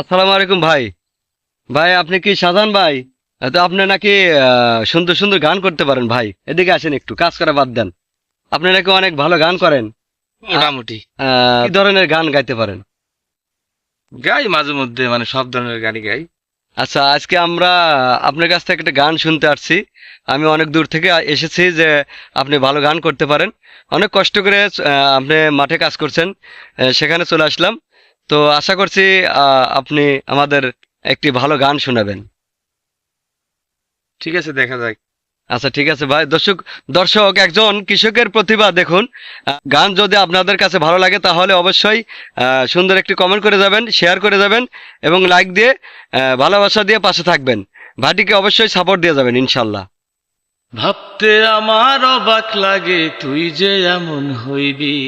আসসালামু আলাইকুম ভাই। ভাই আপনি কি শাহজাহান ভাই? তো আপনি নাকি সুন্দর সুন্দর গান করতে পারেন ভাই। এদিকে আসেন একটু কাজ করা বাদ দেন। আপনি নাকি অনেক ভালো গান করেন। মোটামুটি। কি ধরনের গান গাইতে পারেন? গাই মাঝে মধ্যে মানে সব ধরনের গানই গাই। আচ্ছা আজকে আমরা আপনার কাছ থেকে একটা গান শুনতে আসছি। আমি অনেক দূর থেকে এসেছি যে আপনি ভালো গান করতে পারেন। অনেক কষ্ট করে আপনি মাঠে কাজ করছেন। সেখানে চলে আসলাম। তো আশা করছি আপনি আমাদের একটি ভালো গান শোনাবেন। ঠিক আছে দেখা যাক। আচ্ছা ঠিক আছে ভাই। দর্শক দর্শক একজন কৃষকের প্রতিভা দেখুন। গান যদি আপনাদের কাছে ভালো লাগে তাহলে অবশ্যই সুন্দর একটি কমেন্ট করে যাবেন শেয়ার করে যাবেন এবং লাইক দিয়ে ভালোবাসা দিয়ে পাশে থাকবেন। ভাটিকে অবশ্যই সাপোর্ট দিয়ে যাবেন ইনশাল্লাহ। ভাবতে আমার অবাক লাগে তুই যে এমন হইবি।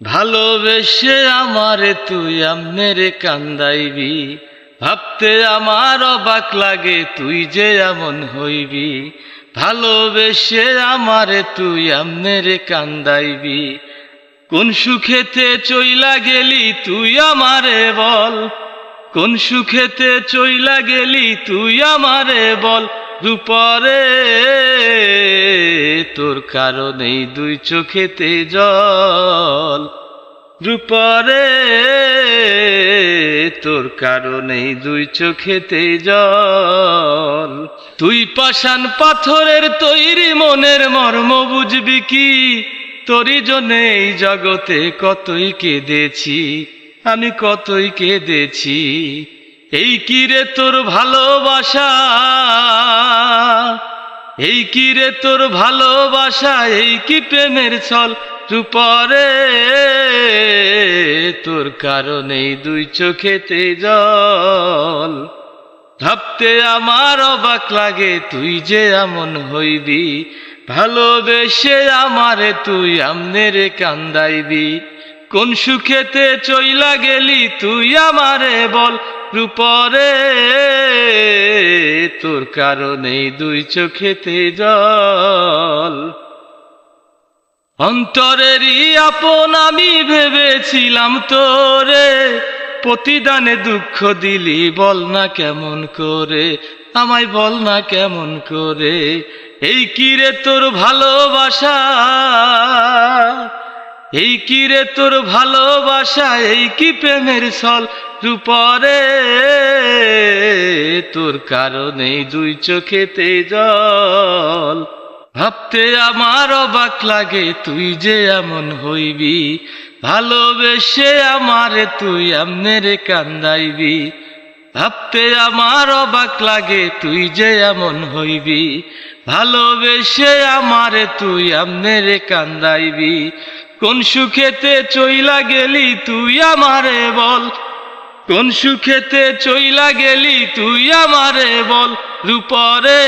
ভালোবেসে আমারে তুই আমনেরে কান্দাইবি, ভাবতে আমার অবাক লাগে তুই যে এমন হইবি। ভালোবেসে আমারে তুই আমনেরে কান্দাইবি, কোন সুখেতে চইলা গেলি তুই আমারে বল। কোন সুখেতে চইলা গেলি তুই আমারে বল, রূপরে তোর কারণেই দুই চোখেতে জল। রূপরে তোর কারণেই দুই চোখেতে জল। তুই পাষাণ পাথরের তৈরি মনের মর্ম বুঝবি কি? তোরই জন্যে জগতে কতই কেঁদেছি, আমি কতই কেঁদেছি? এই কি রে তোর ভালোবাসা? এই কি রে তোর ভালোবাসা? এই কি প্রেমের ছল? রূপরে তোর কারণেই দুই চোখেতে জল। ভাবতে আমার অবাক লাগে, তুই যে এমন হইবি। ভালোবেসে আমারে তুই আমনেরে কান্দাইবি। কোন সুখেতে চইলা গেলি, তুই আমারে বল। রূপরে তোর কারণেই দুই চোখেতে জল। অন্তরেরই আপন আমি ভেবেছিলাম তোরে। প্রতিদানে দুঃখ দিলি, বল না কেমন করে, আমায় বল না কেমন করে, এই কি রে তোর ভালোবাসা? এই কি রে তোর ভালোবাসা? এই কি প্রেমের ছল রূপরে? তোর কারণেই দুই চোখেতে জল। ভাবতে আমার অবাক লাগে, তুই যে এমন হইবি। ভালোবেসে আমারে তুই আমনেরে কান্দাইবি। ভাবতে আমার অবাক লাগে, তুই যে এমন হইবি। ভালোবেসে আমারে তুই আমনেরে কান্দাইবি। কোন সুখেতে চইলা গেলি, তুই আমারে বল। কোন সুখেতে চইলা গেলি তুই আমারে বল রূপরে?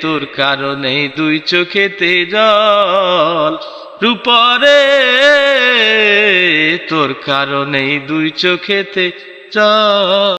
তোর কারণে দুই চোখেতে জল রূপরে। তোর কারণে দুই চোখেতে জল